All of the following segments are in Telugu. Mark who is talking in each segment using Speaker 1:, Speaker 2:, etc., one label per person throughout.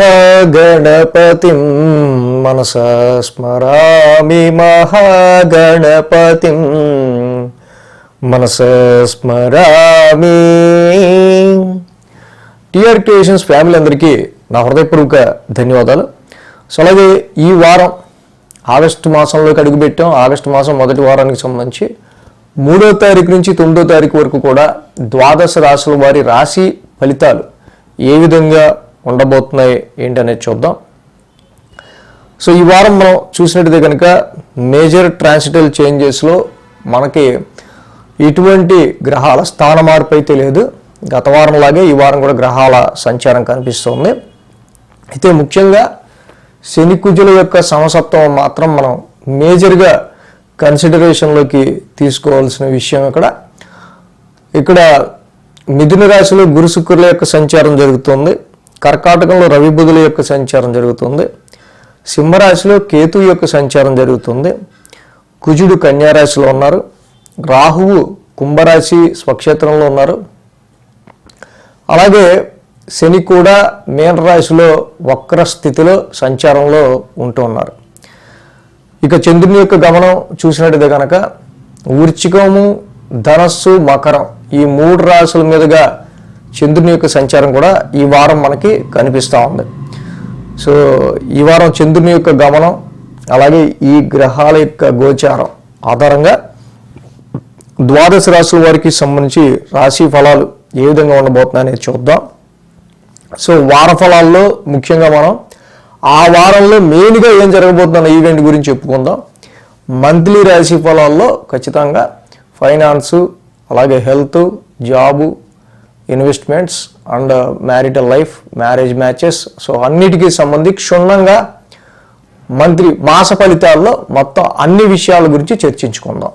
Speaker 1: మహాగణపతిం మనస స్మరామి మహాగణపతిం మనస స్మరామి. టిఆర్ క్రియేషన్స్ ఫ్యామిలీ అందరికీ నా హృదయపూర్వక ధన్యవాదాలు. సో అలాగే ఈ వారం ఆగస్టు మాసంలోకి అడుగుపెట్టాం. ఆగస్టు మాసం మొదటి వారానికి సంబంధించి మూడో తారీఖు నుంచి తొమ్మిదో తారీఖు వరకు కూడా ద్వాదశ రాశుల వారి రాశి ఫలితాలు ఏ విధంగా ఉండబోతున్నాయి ఏంటి అనేది చూద్దాం. సో ఈ వారం మనం చూసినట్టయితే కనుక మేజర్ ట్రాన్సిటల్ చేంజెస్లో మనకి ఎటువంటి గ్రహాల స్థాన మార్పు అయితే లేదు. గత వారంలాగే ఈ వారం కూడా గ్రహాల సంచారం కనిపిస్తుంది. అయితే ముఖ్యంగా శని కుజుల యొక్క సమసత్వం మాత్రం మనం మేజర్గా కన్సిడరేషన్లోకి తీసుకోవాల్సిన విషయం ఇక్కడ. ఇక్కడ మిథున రాశిలో గురు శుక్రుల యొక్క సంచారం జరుగుతుంది. కర్కాటకంలో రవి బుధుల యొక్క సంచారం జరుగుతుంది. సింహరాశిలో కేతు యొక్క సంచారం జరుగుతుంది. కుజుడు కన్యారాశిలో ఉన్నారు. రాహువు కుంభరాశి స్వక్షేత్రంలో ఉన్నారు. అలాగే శని కూడా మీనరాశిలో వక్ర స్థితిలో సంచారంలో ఉంటూ ఉన్నారు. ఇక చంద్రుని యొక్క గమనం చూసినట్టయితే కనుక వృచ్చికము ధనస్సు మకరం ఈ మూడు రాశుల మీదుగా చంద్రుని యొక్క సంచారం కూడా ఈ వారం మనకి కనిపిస్తూ ఉంది. సో ఈ వారం చంద్రుని యొక్క గమనం అలాగే ఈ గ్రహాల యొక్క గోచారం ఆధారంగా ద్వాదశ రాశుల వారికి సంబంధించి రాశి ఫలాలు ఏ విధంగా ఉండబోతున్నాయి అనేది చూద్దాం. సో వార ఫలాల్లో ముఖ్యంగా మనం ఆ వారంలో మెయిన్గా ఏం జరగబోతున్న ఈవెంట్ గురించి చెప్పుకుందాం. మంత్లీ రాశి ఫలాల్లో ఖచ్చితంగా ఫైనాన్సు అలాగే health job investments and marital life marriage matches. So అన్నిటికీ సంబంధించి క్షుణ్ణంగా మంత్రి మాస ఫలితాల్లో మొత్తం అన్ని విషయాల గురించి చర్చించుకుందాం.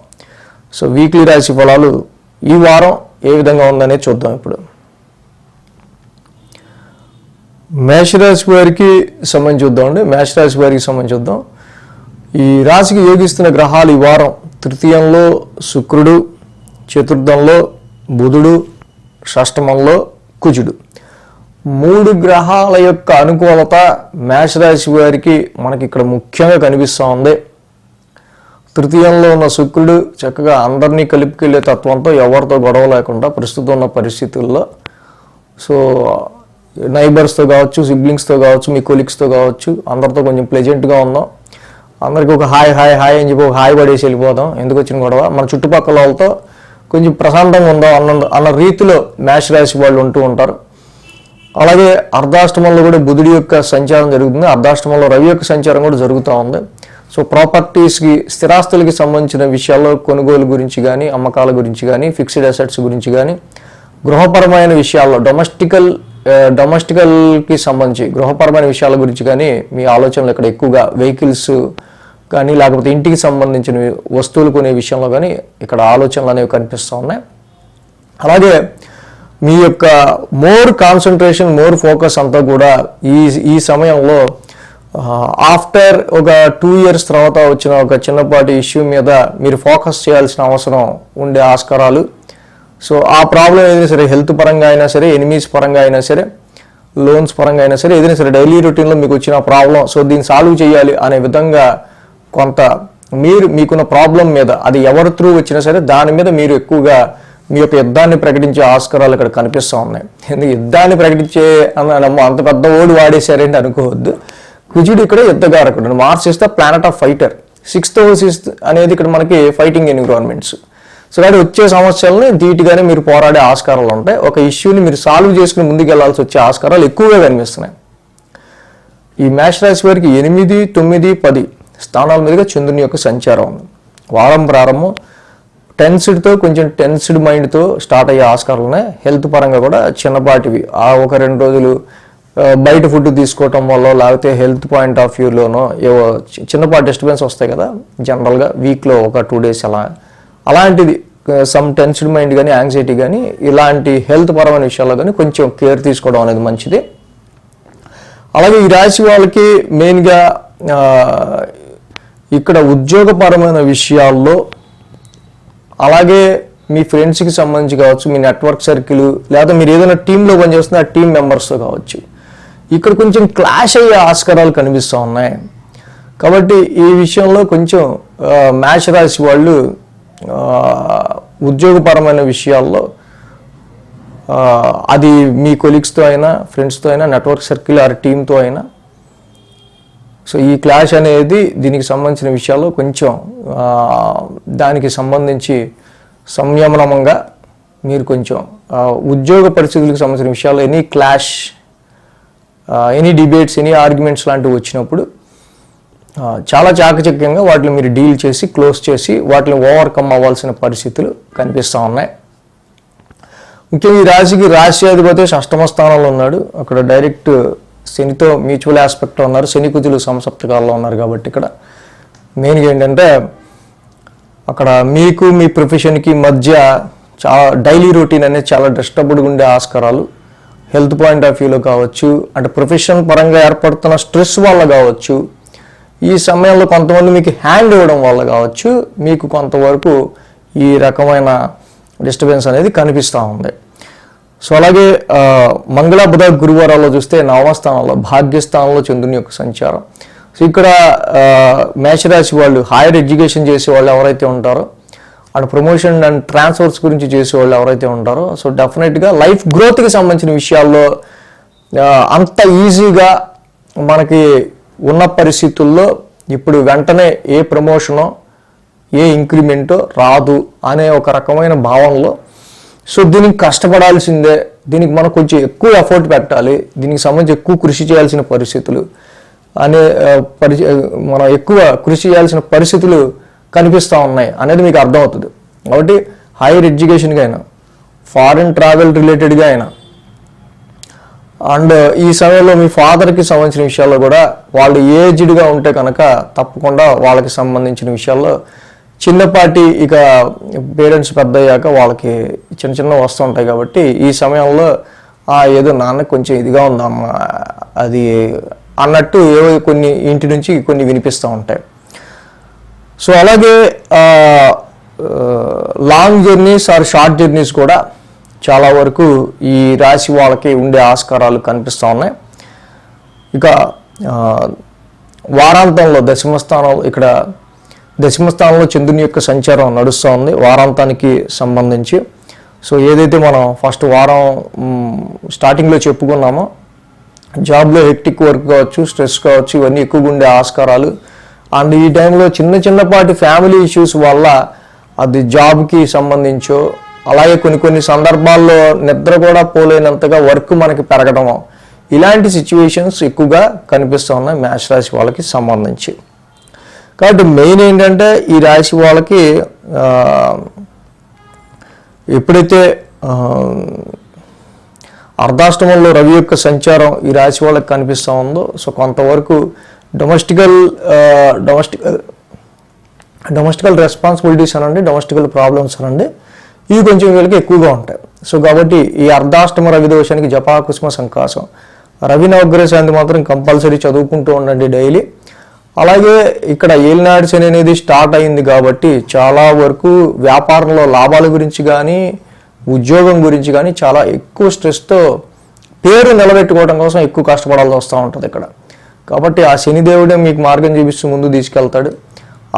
Speaker 1: సో వీక్లీ రాశి ఫలాలు ఈ వారం ఏ విధంగా ఉందనే చూద్దాం ఇప్పుడు. మేషరాశి వారికి సంబంధించి చూద్దామండి మేషరాశి వారికి సంబంధించి చూద్దాం. ఈ రాశికి యోగిస్తున్న గ్రహాలు ఈ వారం తృతీయంలో శుక్రుడు చతుర్థంలో బుధుడు షష్టమంలో కుజుడు. మూడు గ్రహాల యొక్క అనుకూలత మేషరాశి వారికి మనకి ఇక్కడ ముఖ్యంగా కనిపిస్తూ ఉంది. తృతీయంలో ఉన్న శుక్రుడు చక్కగా అందరినీ కలిపికెళ్ళే తత్వంతో ఎవరితో గొడవ లేకుండా ప్రస్తుతం ఉన్న పరిస్థితుల్లో. సో నైబర్స్తో కావచ్చు సిబ్లింగ్స్తో కావచ్చు మీ కొలిక్స్తో కావచ్చు అందరితో కొంచెం ప్లెజెంట్గా ఉందాం అందరికీ ఒక హాయ్ హాయ్ హాయ్ అని చెప్పి ఒక హాయ్ పడేసి వెళ్ళిపోదాం. ఎందుకు వచ్చిన గొడవ? మన చుట్టుపక్కల వాళ్ళతో కొంచెం ప్రశాంతంగా ఉందో అన్న అన్న రీతిలో మేష రాశి వాళ్ళు ఉంటూ ఉంటారు. అలాగే అర్ధాష్టమంలో కూడా బుధుడి యొక్క సంచారం జరుగుతుంది. అర్ధాష్టమంలో రవి యొక్క సంచారం కూడా జరుగుతూ ఉంది. సో ప్రాపర్టీస్కి స్థిరాస్తులకి సంబంధించిన విషయాల్లో కొనుగోలు గురించి కానీ అమ్మకాల గురించి కానీ ఫిక్స్డ్ అసెట్స్ గురించి కానీ గృహపరమైన విషయాల్లో డొమెస్టికల్ డొమెస్టికల్కి సంబంధించి గృహపరమైన విషయాల గురించి కానీ మీ ఆలోచనలు ఇక్కడ ఎక్కువగా వెహికల్స్ కానీ లేకపోతే ఇంటికి సంబంధించిన వస్తువులు కొనే విషయంలో కానీ ఇక్కడ ఆలోచనలు అనేవి కనిపిస్తూ ఉన్నాయి. అలాగే మీ యొక్క మోర్ కాన్సన్ట్రేషన్ మోర్ ఫోకస్ అంతా కూడా ఈ ఈ సమయంలో ఆఫ్టర్ ఒక టూ ఇయర్స్ తర్వాత వచ్చిన ఒక చిన్నపాటి ఇష్యూ మీద మీరు ఫోకస్ చేయాల్సిన అవసరం ఉండే ఆస్కారాలు. సో ఆ ప్రాబ్లం ఏదైనా సరే హెల్త్ పరంగా అయినా సరే ఎనిమీస్ పరంగా అయినా సరే లోన్స్ పరంగా అయినా సరే ఏదైనా సరే డైలీ రొటీన్లో మీకు వచ్చిన ప్రాబ్లం సో దీన్ని సాల్వ్ చేయాలి అనే విధంగా కొంత మీరు మీకున్న ప్రాబ్లం మీద అది ఎవరి త్రూ వచ్చినా సరే దాని మీద మీరు ఎక్కువగా మీ యొక్క యుద్ధాన్ని ప్రకటించే ఆస్కారాలు ఇక్కడ కనిపిస్తూ ఉన్నాయి. ఎందుకు యుద్ధాన్ని ప్రకటించే అన్న అంత పెద్ద ఓడి వాడేశారేంటి అనుకోవద్దు. కుజుడు ఇక్కడ యుద్ధగారకుడు. Mars is the planet of fighter sixth house is అనేది ఇక్కడ మనకి ఫైటింగ్ ఎన్విరాన్మెంట్స్ సో కాబట్టి వచ్చే సమస్యలని ధీటుగానే మీరు పోరాడే ఆస్కారాలు ఉంటాయి. ఒక ఇష్యూని మీరు సాల్వ్ చేసుకుని ముందుకు వెళ్ళాల్సి వచ్చే ఆస్కారాలు ఎక్కువగా కనిపిస్తున్నాయి. ఈ మేష రాశి వారికి ఎనిమిది తొమ్మిది పది స్థానాల మీదుగా చంద్రుని యొక్క సంచారం ఉంది. వారం ప్రారంభం టెన్స్డ్తో కొంచెం టెన్స్డ్ మైండ్తో స్టార్ట్ అయ్యే ఆస్కారాలు ఉన్నాయి హెల్త్ పరంగా కూడా చిన్నపాటివి. ఆ ఒక రెండు రోజులు బయట ఫుడ్ తీసుకోవటం వల్ల లేకపోతే హెల్త్ పాయింట్ ఆఫ్ వ్యూలోనో ఏవో చిన్నపాటి డిస్టర్బెన్స్ వస్తాయి కదా జనరల్గా వీక్లో ఒక టూ డేస్ అలా. అలాంటిది సమ్ టెన్స్డ్ మైండ్ కానీ యాంగ్జైటీ కానీ ఇలాంటి హెల్త్ పరమైన విషయాల్లో కానీ కొంచెం కేర్ తీసుకోవడం అనేది మంచిది. అలాగే ఈ రాశి వాళ్ళకి మెయిన్గా ఇక్కడ ఉద్యోగపరమైన విషయాల్లో అలాగే మీ ఫ్రెండ్స్కి సంబంధించి కావచ్చు మీ నెట్వర్క్ సర్కిల్ లేదా మీరు ఏదైనా టీంలో పనిచేస్తున్న ఆ టీం మెంబర్స్తో కావచ్చు. ఇక్కడ కొంచెం క్లాష్ అయ్యే ఆస్కారాలు కనిపిస్తూ ఉన్నాయి. కాబట్టి ఈ విషయంలో కొంచెం మ్యాచ్ రాసి వాళ్ళు ఉద్యోగపరమైన విషయాల్లో అది మీ కొలీగ్స్తో అయినా ఫ్రెండ్స్తో అయినా నెట్వర్క్ సర్కిల్ ఆర్ టీంతో అయినా సో ఈ క్లాష్ అనేది దీనికి సంబంధించిన విషయాల్లో కొంచెం దానికి సంబంధించి సంయమనంగా మీరు కొంచెం ఉద్యోగ పరిస్థితులకు సంబంధించిన విషయాల్లో any clash any debates any arguments లాంటివి వచ్చినప్పుడు చాలా చాకచక్యంగా వాటిని మీరు డీల్ చేసి క్లోజ్ చేసి వాటిని ఓవర్కమ్ అవ్వాల్సిన పరిస్థితులు కనిపిస్తూ ఉన్నాయి. ముఖ్యంగా ఈ రాశికి రాశ్యాధిపతి అష్టమ స్థానంలో ఉన్నాడు. అక్కడ డైరెక్ట్ శనితో మ్యూచువల్ ఆస్పెక్ట్లో ఉన్నారు. శని కుజులు సంసప్తకాల్లో ఉన్నారు కాబట్టి ఇక్కడ మెయిన్గా ఏంటంటే అక్కడ మీకు మీ ప్రొఫెషన్కి మధ్య చాలా డైలీ రొటీన్ అనేది చాలా డిస్టర్బ్డ్గా ఉండే ఆస్కారాలు. హెల్త్ పాయింట్ ఆఫ్ వ్యూలో కావచ్చు అంటే ప్రొఫెషన్ పరంగా ఏర్పడుతున్న స్ట్రెస్ వల్ల కావచ్చు ఈ సమయంలో కొంతమంది మీకు హ్యాండ్ ఇవ్వడం వల్ల కావచ్చు మీకు కొంతవరకు ఈ రకమైన డిస్టర్బెన్స్ అనేది కనిపిస్తూ ఉంది. సో అలాగే మంగళ బుధ గురువారాల్లో చూస్తే నవమస్థానంలో భాగ్యస్థానంలో చంద్రుని యొక్క సంచారం. సో ఇక్కడ మేషరాశి వాళ్ళు హైయర్ ఎడ్యుకేషన్ చేసే వాళ్ళు ఎవరైతే ఉంటారో అండ్ ప్రమోషన్ అండ్ ట్రాన్స్ఫర్స్ గురించి చేసే వాళ్ళు ఎవరైతే ఉంటారో సో డెఫినెట్గా లైఫ్ గ్రోత్కి సంబంధించిన విషయాల్లో అంత ఈజీగా మనకి ఉన్న పరిస్థితుల్లో ఇప్పుడు వెంటనే ఏ ప్రమోషనో ఏ ఇంక్రిమెంటో రాదు అనే ఒక రకమైన భావనలో సో దీనికి కష్టపడాల్సిందే దీనికి మనం కొంచెం ఎక్కువ ఎఫర్ట్ పెట్టాలి దీనికి సంబంధించి ఎక్కువ కృషి చేయాల్సిన పరిస్థితులు అనే పరి మనం ఎక్కువ కృషి చేయాల్సిన పరిస్థితులు కనిపిస్తూ ఉన్నాయి అనేది మీకు అర్థమవుతుంది. కాబట్టి హైయర్ ఎడ్యుకేషన్గా అయినా ఫారిన్ ట్రావెల్ రిలేటెడ్గా అయినా అండ్ ఈ సమయంలో మీ ఫాదర్కి సంబంధించిన విషయాల్లో కూడా వాళ్ళు ఏజ్డ్గా ఉంటే కనుక తప్పకుండా వాళ్ళకి సంబంధించిన విషయాల్లో చిన్నపాటి ఇక పేరెంట్స్ పెద్ద అయ్యాక వాళ్ళకి చిన్న చిన్న వస్తుంటాయి కాబట్టి ఈ సమయంలో "ఆ, ఏదో నాన్న కొంచెం ఇదిగా ఉందమ్మ అది అన్నట్టు ఏవో కొన్ని ఇంటి నుంచి కొన్ని వినిపిస్తూ ఉంటాయి. సో అలాగే long journeys or short journeys కూడా చాలా వరకు ఈ రాశి వాళ్ళకి ఉండే ఆస్కారాలు కనిపిస్తూ ఉన్నాయి. ఇక వారాంతంలో దశమస్థానం ఇక్కడ దశమస్థానంలో చంద్రుని యొక్క సంచారం నడుస్తూ ఉంది వారాంతానికి సంబంధించి. సో ఏదైతే మనం ఫస్ట్ వారం స్టార్టింగ్లో చెప్పుకున్నామో జాబ్లో హెక్టిక్ వర్క్ కావచ్చు స్ట్రెస్ కావచ్చు ఇవన్నీ ఎక్కువగా ఉండే ఆస్కారాలు. అండ్ ఈ టైంలో చిన్న చిన్నపాటి ఫ్యామిలీ ఇష్యూస్ వల్ల అది జాబ్కి సంబంధించో అలాగే కొన్ని కొన్ని సందర్భాల్లో నిద్ర కూడా పోలేనంతగా వర్క్ మనకి పెరగడం ఇలాంటి సిచ్యువేషన్స్ ఎక్కువగా కనిపిస్తూ ఉన్నాయి మేష రాశి వాళ్ళకి సంబంధించి. కాబట్టి మెయిన్ ఏంటంటే ఈ రాశి వాళ్ళకి ఎప్పుడైతే అర్ధాష్టమంలో రవి యొక్క సంచారం ఈ రాశి వాళ్ళకి కనిపిస్తూ ఉందో సో కొంతవరకు డొమెస్టికల్ డొమెస్టికల్ డొమెస్టికల్ రెస్పాన్సిబిలిటీస్ అనండి డొమెస్టికల్ ప్రాబ్లమ్స్ అనండి ఇవి కొంచెం వీళ్ళకి ఎక్కువగా ఉంటాయి. సో కాబట్టి ఈ అర్ధాష్టమ రవి దోషానికి జపా కుసుమ సంకాసం. రవి నవగ్రహ శాంతి మాత్రం కంపల్సరీ చదువుకుంటూ ఉండండి డైలీ అలాగే ఇక్కడ ఏలినాడు శని అనేది స్టార్ట్ అయింది కాబట్టి చాలా వరకు వ్యాపారంలో లాభాల గురించి కానీ ఉద్యోగం గురించి కానీ చాలా ఎక్కువ స్ట్రెస్తో పేరు నిలబెట్టుకోవడం కోసం ఎక్కువ కష్టపడాల్సి వస్తూ ఉంటుంది ఇక్కడ. కాబట్టి ఆ శనిదేవుడే మీకు మార్గం చూపిస్తూ ముందు తీసుకెళ్తాడు.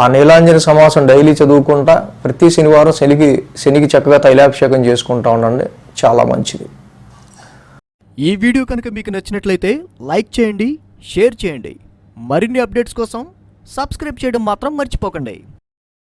Speaker 1: ఆ నీలాంజన సమాసం డైలీ చదువుకుంటా ప్రతి శనివారం శనికి శనికి చక్కగా తైలాభిషేకం చేసుకుంటా ఉండండి. చాలా మంచిది.
Speaker 2: ఈ వీడియో కనుక మీకు నచ్చినట్లయితే లైక్ చేయండి షేర్ చేయండి. మరిన్ని అప్డేట్స్ కోసం సబ్స్క్రైబ్ చేయడం మాత్రం మర్చిపోకండి.